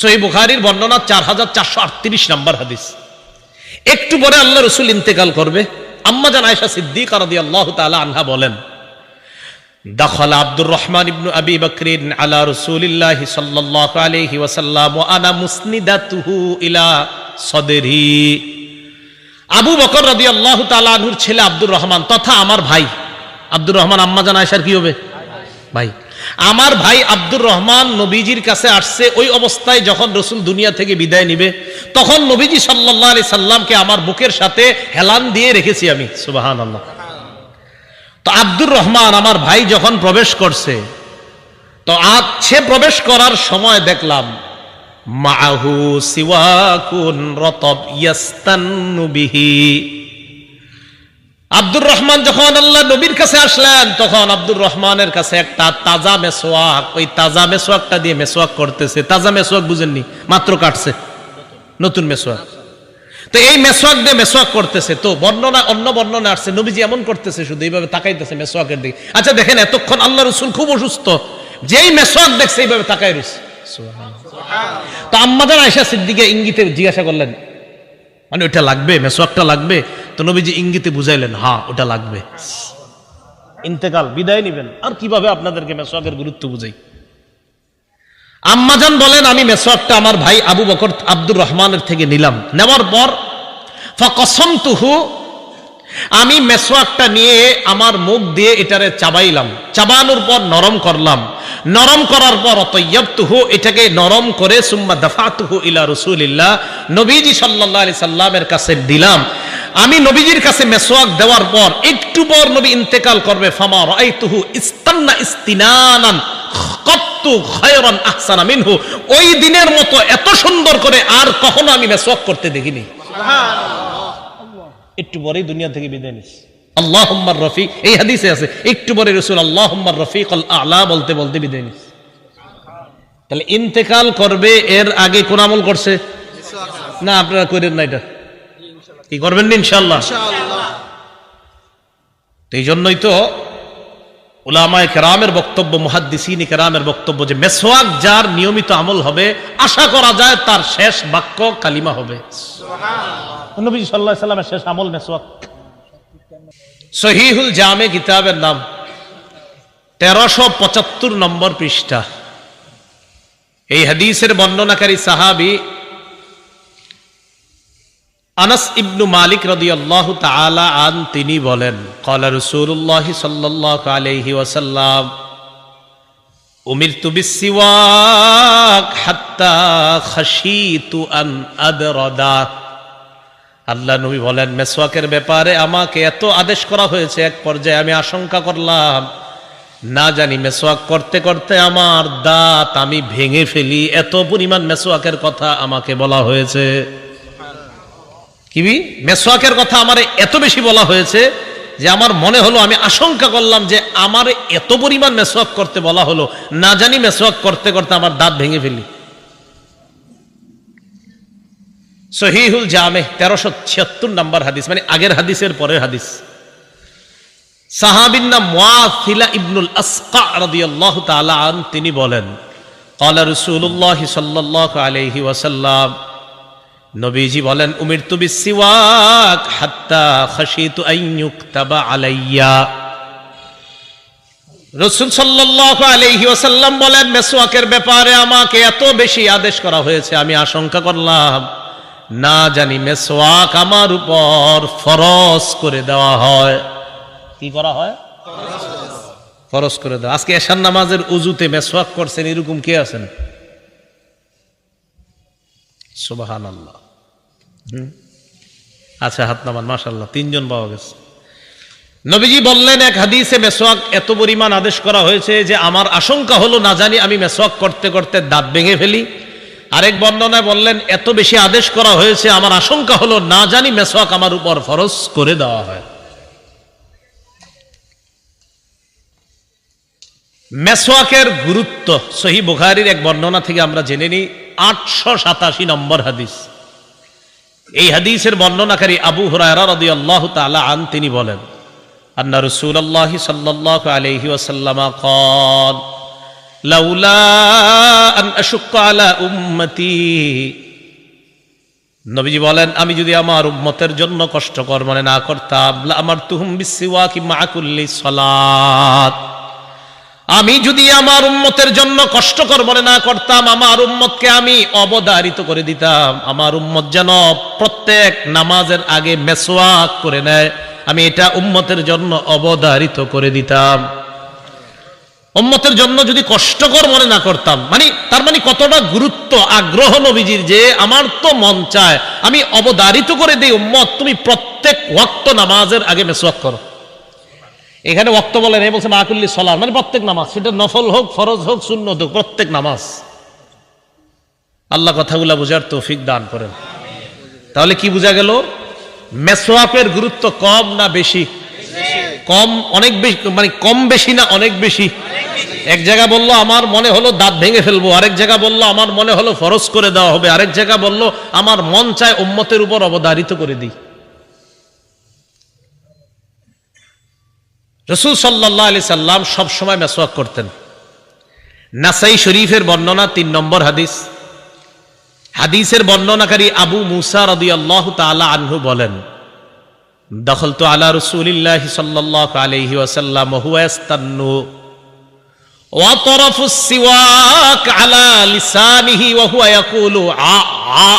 সহি বুখারির বর্ণনা চার হাজার চারশো আটত্রিশ নাম্বার হাদিস। একটু পরে আল্লাহ রসুল ইন্তেকাল করবে। আম্মা জান আয়সা সিদ্দিক আর আল্লাহ তালা আনহা বলেন, দখল আব্দুর রহমান ইবনু আবি বকরিন আলা রসুলিল্লাহি সাল্লাল্লাহু আলাইহি ওয়াসাল্লাম ওয়া আনা মুসনিদাতুহু ইলা সদরি। আবু বকর রাদিয়াল্লাহু তাআলা আনহুর ছেলে আব্দুর রহমান, তথা আমার ভাই। আব্দুর রহমান, আম্মা জান আয়েশার কি হবে? ভাই। আমার ভাই আব্দুর রহমান নবীজির কাছে আসছে ওই অবস্থায় যখন রসুল দুনিয়া থেকে বিদায় নিবে, তখন নবীজি সাল্লাহ আলি সাল্লামকে আমার বুকের সাথে হেলান দিয়ে রেখেছি আমি সুবাহান আল্লাহ তো আব্দুর রহমান আমার ভাই যখন প্রবেশ করছে, তো সে প্রবেশ করার সময় দেখলাম মাহু সিওয়াকুন রতব ইয়াস্তান্নু বিহি। আব্দুর রহমান যখন আল্লাহ নবীর কাছে আসলেন, তখন আব্দুর রহমানের কাছে একটা তাজা মেসোয়াক, ওই তাজা মেসোয়াকটা দিয়ে মেসোয়াক করতেছে। তাজা মেসোয়াক বুঝেননি, মাত্র কাটছে। নতুন মেসোয়াক। তো এই মেসোয়াক দিয়ে মেসোয়াক করতেছে। তো বর্ণনা, অন্য বর্ণনা আসছে, নবীজি এমন করতেছে শুধু, এইভাবে তাকাইতেছে মেসোয়াকের দিকে। আচ্ছা দেখেন, এতক্ষণ আল্লাহ রসুল খুব অসুস্থ। যেই মেসোয়াক দেখছে, এইভাবে তাকাই রয়েছে। তো আম্মাদার আয়সা সিদ্দিকে ইঙ্গিতে জিজ্ঞাসা করলেন মানে ওইটা লাগবে, মেসোয়াকটা লাগবে? তো নবীজি ইঙ্গিতে বুঝাইলেন হ্যাঁ ওটা লাগবে। ইন্তেকাল বিদায় নিবেন। আর কীভাবে আপনাদেরকে মেসোয়াকের গুরুত্ব বুঝাই? আম্মাজান বলেন আমি মেসোয়াকটা আমার ভাই আবু বকর আব্দুর রহমানের থেকে নিলাম। নেওয়ার পর ফকসম তুহু আমি মেসোয়াকটা নিয়ে আমার মুখ দিয়ে এটারে চাবাইলাম। চাবানোর পর নরম করলাম। নরম করার পর অতয়বতুহু এটাকে নরম করে সুম্মা দফাতুহু ইলা রসুলিল্লাহ নবীজি সাল্লাহ আলি সাল্লামের কাছে দিলাম। আমি নবীজির কাছে মেসোয়াক দেওয়ার পর একটু পর নবী ইন্তেকাল করবে ফামা রাইতুহু ইস্তান্না ইস্তিনানান কত্তু খায়রান আহসানা মিনহু। ওই দিনের মতো এত সুন্দর করে আর কখনো আমি মেসোয়াক করতে দেখিনি। একটু পরেই দুনিয়া থেকে বিদায় নিস। আল্লাহ রফিক এই হাদিসে আছে একটু পরে রসুল আল্লাহ রফিক আল্লাহ বলতে বলতে বিদায় নিস। তাহলে ইন্তেকাল করবে এর আগে কোন আমল করছে? না আপনারা করেন না এটা। কি করবেন না ইনশাল্লাহ তো এই জন্যই তো উলামায় কেরামের বক্তব্য মুহাদ্দিসিন কেরামের বক্তব্য যে মেসোয়াক যার নিয়মিত আমল হবে আশা করা যায় তার শেষ বাক্য কালিমা হবে। নবী সাল্লাহ সাল্লামের শেষ আমল মেসওয়াক। সহিহুল জামে কিতাবের নাম তেরোশো পঁচাত্তর নম্বর পৃষ্ঠা। এই হাদিসের বর্ণনাকারী সাহাবি আনাস ইবনু মালিক রদিয়াল্লাহ তালা আন তিনি বলেন কলা রসুল্লাহ সাল্লাহ আলহি ওয়াসাল্লাম উমির তুবিসিওয়াক হাত্তা খাসিতু আন আদরদা। আল্লাহ নবী বলেন, মেসওয়াকের ব্যাপারে আমাকে এত আদেশ করা হয়েছে এক পর্যায়ে, আমি আশঙ্কা করলাম। না জানি মেসোয়াক করতে করতে আমার দাঁত আমি ভেঙে ফেলি। এত পরিমাণ মেসোয়াকের কথা আমাকে বলা হয়েছে। কি মেসোয়াকের কথা আমার এত বেশি বলা হয়েছে যে আমার মনে হলো আমি আশঙ্কা করলাম যে আমার এত পরিমাণ মেসোয়াক করতে বলা হলো না জানি মেসোয়াক করতে করতে আমার দাঁত ভেঙে ফেলি সহিহুল জামে তেরোশো ছিয়াত্তর নম্বর হাদিস মানে আগের হাদিসের পরের হাদিস সাহাবিন নাম ওয়াসিলা ইবনুল আসকা রাদিয়াল্লাহু তাআলা আন তিনি বলেন قال رسول الله صلى الله عليه وسلم নবীজি বলেন, উমিরতু বিসিওয়াক হাত্তা খাশিতু আন ইউকতাবা আলাইয়া। রসুল সাল্লাল্লাহু আলাইহি ওয়াসাল্লাম বলেন, মেসওয়াকের ব্যাপারে আমাকে এত বেশি আদেশ করা হয়েছে, আমি আশঙ্কা করলাম। না জানি মেসওয়াক আমার উপর ফরজ করে দেওয়া হয়। কি করা হয়? ফরজ করে দেওয়া। আজকে এশার নামাজের উজুতে মেসওয়াক করছেন, এরকম কে আছেন? সুবাহান আল্লাহ আচ্ছা হাত নামান মাসাল্লাহ তিনজন পাওয়া গেছে। নবীজি বললেন, এক হাদিসে মেসোয়াক এত পরিমাণ আদেশ করা হয়েছে যে আমার আশঙ্কা হলো, না জানি আমি মেসোয়াক করতে করতে দাঁত ভেঙে ফেলি। আরেক বর্ণনায় বললেন, এত বেশি আদেশ করা হয়েছে, আমার আশঙ্কা হলো, না জানি মেসোয়াক আমার উপর ফরজ করে দেওয়া হয়। মেসোয়াকের গুরুত্ব, সহি বুখারির এক বর্ণনা থেকে আমরা জেনে নিই, আটশো সাতাশি নম্বর হাদিস। এই হাদিসের বর্ণনাকারী আবু হুরায়রা রাদিয়াল্লাহু তাআলা আন তিনি বলেন আন্না রাসূলুল্লাহি সাল্লাল্লাহু আলাইহি ওয়াসাল্লাম قال লাউলা আন আশুক্কা আলা উম্মতি নবীজি বলেন আমি যদি আমার উম্মতের জন্য কষ্টকর মনে না করতাম লা আমার তুহুম বিসিওয়া কি মাকুল্লি সলাত আমি যদি আমার উম্মতের জন্য কষ্টকর মনে না করতাম, আমার উম্মতকে আমি অবদারিত করে দিতাম। আমার উম্মত যেন প্রত্যেক নামাজের আগে মেসোয়াক করে নেয়, আমি এটা উম্মতের জন্য অবদারিত করে দিতাম। উম্মতের জন্য যদি কষ্টকর মনে না করতাম মানে তার মানে কতটা গুরুত্ব, আগ্রহ নবীজির যে আমার তো মন চায়, আমি অবদারিত করে দিই, উম্মত, তুমি প্রত্যেক ওয়াক্ত নামাজের আগে মেসোয়াক করো। এখানে ওয়াক্ত বলেন এই বলছে মাকুল্লি সলার মানে প্রত্যেক নামাজ, সেটা নফল হোক, ফরজ হোক শূন্য হোক, প্রত্যেক নামাজ। আল্লাহ কথাগুলা বুঝার তৌফিক দান করেন। তাহলে কি বোঝা গেল? মেসোয়াকের গুরুত্ব কম না বেশি? কম অনেক বেশি মানে কম বেশি না অনেক বেশি? এক জায়গা বলল, আমার মনে হলো দাঁত ভেঙে ফেলব। আরেক জায়গা বলল, আমার মনে হলো ফরজ করে দেওয়া হবে। আরেক জায়গা বলল, আমার মন চায় উম্মতের উপর অবধারিত করে দিই। রসুল সাল্লাহ আলি সাল্লাম সবসময় মেসোয়াক করতেন নাসাই শরীফের বর্ণনা তিন নম্বর হাদিস হাদিসের বর্ণনাকারী আবু মুসা রদি আল্লাহ তালা আনহু বলেন দখল তো আলা রসুলিল্লাহ সাল্লাহ আলহি ওয়াসাল্লাম হুয়াস্তান্নু وطرف السواك على لسانه وهو يقول আ আ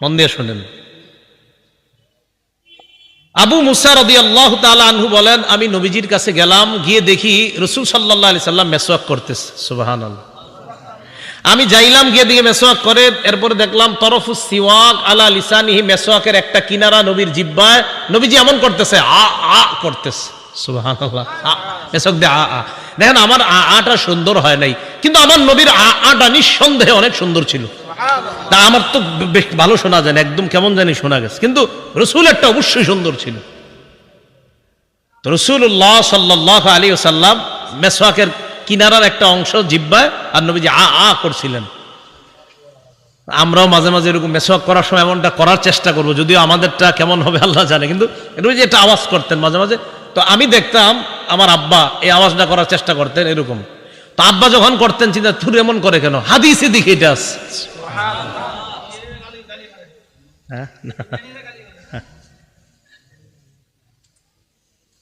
মন দিয়ে শোনেন আবু মুসা রদি আল্লাহ আনহু বলেন, আমি নবীজির কাছে গেলাম, গিয়ে দেখি রসুল সাল্লাহ আলি সাল্লাম মেসোয়াক করতেছে। সুবাহান আমি যাইলাম, গিয়ে দিকে মেসোয়াক করে, এরপরে দেখলাম তরফু সিওয়াক আলা লিসানিহি মেসোয়াকের একটা কিনারা নবীর জিব্বায়, নবীজি এমন করতেছে, আ আ করতেছে। সুবাহান দে আ আ। দেখেন আমার আ, আটা সুন্দর হয় নাই, কিন্তু আমার নবীর আ, আটা নিঃসন্দেহে অনেক সুন্দর ছিল। তা আমার তো বেশ ভালো শোনা যায় একদম কেমন জানি শোনা গেছে। কিন্তু রসুলেরটা অবশ্যই সুন্দর ছিল। রসুল্লাহ সাল্লাহ আলী সাল্লাম মেসওয়াকের কিনারার একটা অংশ জিব্বায় আর নবীজি আ আ করছিলেন। আমরাও মাঝে মাঝে এরকম মেসওয়াক করার সময় এমনটা করার চেষ্টা করব, যদিও আমাদেরটা কেমন হবে আল্লাহ জানে, কিন্তু নবীজি একটা আওয়াজ করতেন মাঝে মাঝে। তো আমি দেখতাম আমার আব্বা এই আওয়াজটা করার চেষ্টা করতেন এরকম। তো আব্বা যখন করতেন চিন্তা তুই এমন করে কেন? হাদিসে দিকে এটা হ্যাঁ?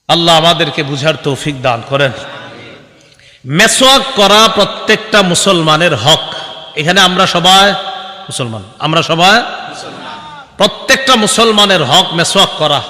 আল্লাহ আমাদেরকে বুঝার তৌফিক দান করেন। মেসোয়াক করা প্রত্যেকটা মুসলমানের হক। এখানে আমরা সবাই মুসলমান, আমরা সবাই প্রত্যেকটা মুসলমানের হক মেসোয়াক করা।